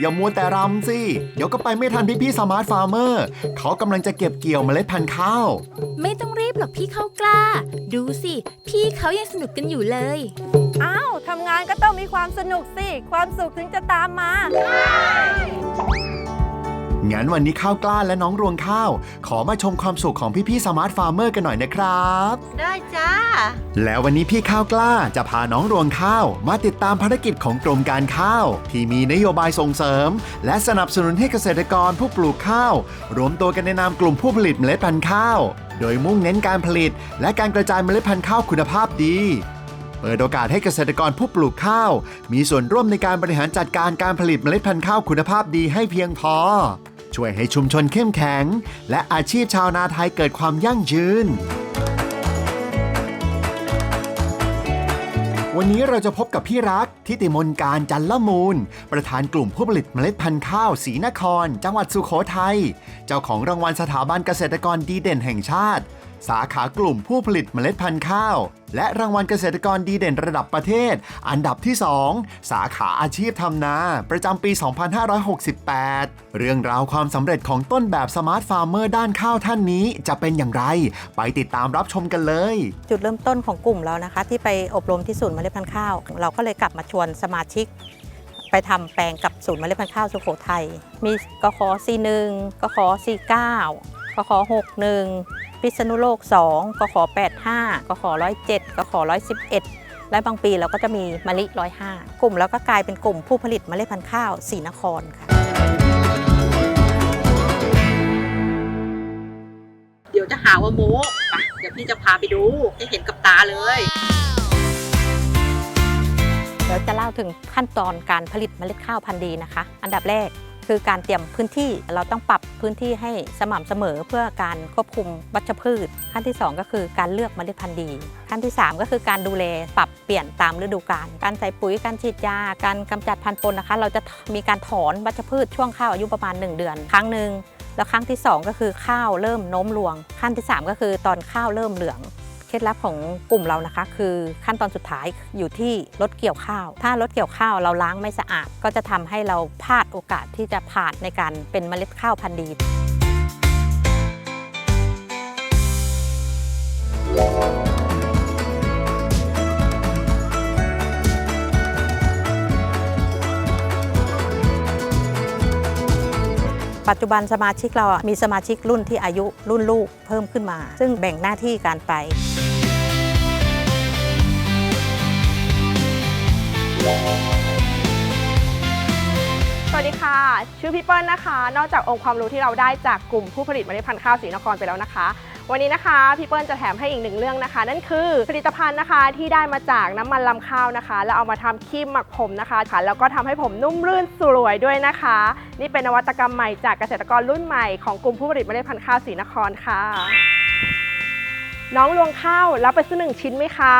อย่ามัวแต่รำสิ เดี๋ยวก็ไปไม่ทันพี่ๆสมาร์ทฟาร์มเมอร์เขากำลังจะเก็บเกี่ยวเมล็ดพันธุ์ข้าว ไม่ต้องรีบหรอกพี่เขากล้า ดูสิ พี่เขายังสนุกกันอยู่เลย อ้าวทำงานก็ต้องมีความสนุกสิ ความสุขถึงจะตามมา งั้นวันนี้ข้าวกล้าและน้องรวงข้าว ขอมาชมความสุขของพี่ๆสมาร์ทฟาร์มเมอร์กันหน่อยนะครับ ได้จ้า แล้ววันนี้พี่ข้าวกล้าจะพาน้องรวงข้าว มาติดตามภารกิจของกรมการข้าว ที่มีนโยบายส่งเสริม และสนับสนุนให้เกษตรกรผู้ปลูกข้าว รวมตัวกันในนามกลุ่มผู้ผลิตเมล็ดพันธุ์ข้าว โดยมุ่งเน้นการผลิต และการกระจายเมล็ดพันธุ์ข้าวคุณภาพดีเปิดโอกาสให้เกษตรกรผู้ปลูกข้าว มีส่วนร่วมในการบริหารจัดการการผลิตเมล็ดพันธุ์ข้าวคุณภาพดีให้เพียงพอ ช่วยให้ชุมชนเข้มแข็ง และอาชีพชาวนาไทยเกิดความยั่งยืน วันนี้เราจะพบกับพี่รักทิติมนการจันละมูล ประธานกลุ่มผู้ผลิตเมล็ดพันธุ์ข้าวศรีนคร จังหวัดสุโขทัย เจ้าของรางวัลสถาบันเกษตรกรดีเด่นแห่งชาติ สาขากลุ่มผู้ผลิตเมล็ดพันธุ์ข้าว และรางวัลเกษตรกรดีเด่นระดับประเทศ อันดับที่ 2 สาขาอาชีพทำนา ประจำปี 2568 เรื่องราวความสำเร็จของต้นแบบสมาร์ทฟาร์มเมอร์ด้านข้าวท่านนี้จะเป็นอย่างไร ไปติดตามรับชมกันเลย จุดเริ่มต้นของกลุ่มเรานะคะ ที่ไปอบรมที่ศูนย์เมล็ดพันธุ์ข้าว เราก็เลยกลับมาชวนสมาชิกไปทำแปลงกับศูนย์เมล็ดพันธุ์ข้าวสุโขทัย มีกขอ41กขอ49กขอ61 พิษณุโลก 2กขอ85กขอ107กขอ111 และบางปีเราก็จะมีมะลิ 105 กลุ่มแล้วก็กลายเป็นกลุ่มผู้ผลิตเมล็ดพันธุ์ข้าวศรีนครค่ะ เดี๋ยวจะหาว่าโม้ไปเดี๋ยวพี่จะพาไปดูให้เห็นกับตาเลย เดี๋ยวจะเล่าถึงขั้นตอนการผลิตเมล็ดข้าวพันธุ์ดีนะคะ อันดับแรก คือการเตรียมพื้นที่เราต้องปรับพื้นที่ให้สม่ำเสมอเพื่อการควบคุมวัชพืช ขั้นที่ 2 ก็คือการเลือกเมล็ดพันธุ์ดี ขั้นที่ 3 ก็คือการดูแลปรับเปลี่ยนตามฤดูกาลการใส่ปุ๋ยการฉีดยาการกำจัดพันธุ์ปนนะคะ เราจะมีการถอนวัชพืชช่วงข้าวอายุประมาณ 1 เดือน ครั้งหนึ่งแล้วครั้งที่ 2 ก็คือข้าวเริ่มโน้มรวง ขั้นที่ 3 ก็คือตอนข้าวเริ่มเหลือง เคล็ดลับของกลุ่มเรานะคะ คือขั้นตอนสุดท้ายอยู่ที่รถเกี่ยวข้าว ถ้ารถเกี่ยวข้าวเราล้างไม่สะอาด ก็จะทำให้เราพลาดโอกาสที่จะผ่านในการเป็นเมล็ดข้าวพันธุ์ดีปัจจุบันสมาชิกเรามีสมาชิกรุ่นที่อายุรุ่นลูกเพิ่มขึ้นมา ซึ่งแบ่งหน้าที่การไป สวัสดีค่ะ ชื่อพี่เปิ้ลนะคะ นอกจากองค์ความรู้ที่เราได้จากกลุ่มผู้ผลิตเมล็ดพันธุ์ข้าวศรีนครไปแล้วนะคะ วันนี้นะคะพี่เปิ้ลจะแถมให้อีกหนึ่งเรื่องนะคะ นั่นคือผลิตภัณฑ์นะคะที่ได้มาจากน้ำมันลำข้าวนะคะ แล้วเอามาทำครีมหมักผมนะคะค่ะแล้วก็ทำให้ผมนุ่มรื่นสวยด้วยนะคะ นี่เป็นนวัตกรรมใหม่จากเกษตรกรรุ่นใหม่ของกลุ่มผู้ผลิตเมล็ดพันธุ์ข้าวศรีนครค่ะ น้องรวงข้าวรับไปสักหนึ่งชิ้นไหมคะ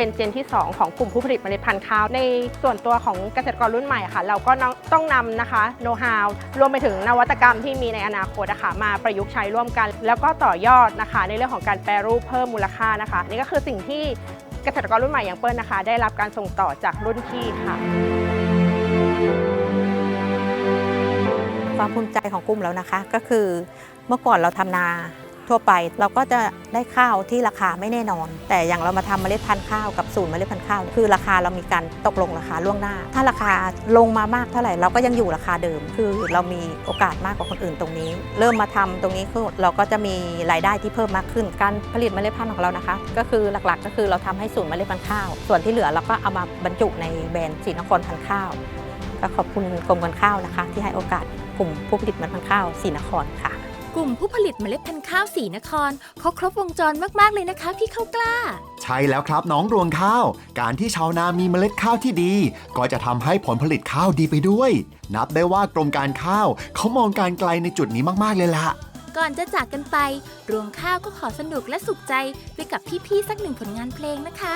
เป็นเจนที่ 2 ของกลุ่มผู้ผลิตเมล็ดพันธุ์ข้าว ในส่วนตัวของเกษตรกรรุ่นใหม่ค่ะ เราก็ต้องนำนะคะโน้ตฮาวรวมไปถึงนวัตกรรมที่มีในอนาคตอะคะมาประยุกต์ใช้ร่วมกัน แล้วก็ต่อยอดนะคะ ในเรื่องของการแปรรูปเพิ่มมูลค่านะคะ นี่ก็คือสิ่งที่เกษตรกรรุ่นใหม่อย่างเปิ้ลนะคะ ได้รับการส่งต่อจากรุ่นพี่ค่ะความภูมิใจของกลุ่มเรานะคะ ก็คือเมื่อก่อนเราทำนา ทั่วไป เราก็จะได้ข้าวที่ราคาไม่แน่นอน แต่อย่างเรามาทำเมล็ดพันธุ์ข้าวกับศูนย์เมล็ดพันธุ์ข้าว คือราคาเรามีการตกลงราคาล่วงหน้า ถ้าราคาลงมามากเท่าไหร่เราก็ยังอยู่ราคาเดิม คือเรามีโอกาสมากกว่าคนอื่นตรงนี้ เริ่มมาทำตรงนี้คือเราก็จะมีรายได้ที่เพิ่มมากขึ้น การผลิตเมล็ดพันธุ์ของเรานะคะ ก็คือหลักๆ ก็คือเราทำให้ศูนย์เมล็ดพันธุ์ข้าว ส่วนที่เหลือเราก็เอามาบรรจุในแบรนด์ศรีนครพันธุ์ข้าวก็ขอบคุณกรมการข้าวนะคะ ที่ให้โอกาสกลุ่มผู้ผลิตเมล็ดพันธุ์ข้าวศรีนครค่ะ กลุ่มผู้ผลิตเมล็ดพันธุ์ข้าวสีนครเขาครบวงจรมากๆเลยนะคะ พี่เข้ากล้า ใช่แล้วครับน้องรวงข้าว การที่ชาวนามีเมล็ดข้าวที่ดี ก็จะทำให้ผลผลิตข้าวดีไปด้วย นับได้ว่ากรมการข้าวเขามองการไกลในจุดนี้มากๆเลยล่ะ ก่อนจะจากกันไป รวงข้าวก็ขอสนุกและสุขใจไปกับพี่ๆสักหนึ่งผลงานเพลงนะคะ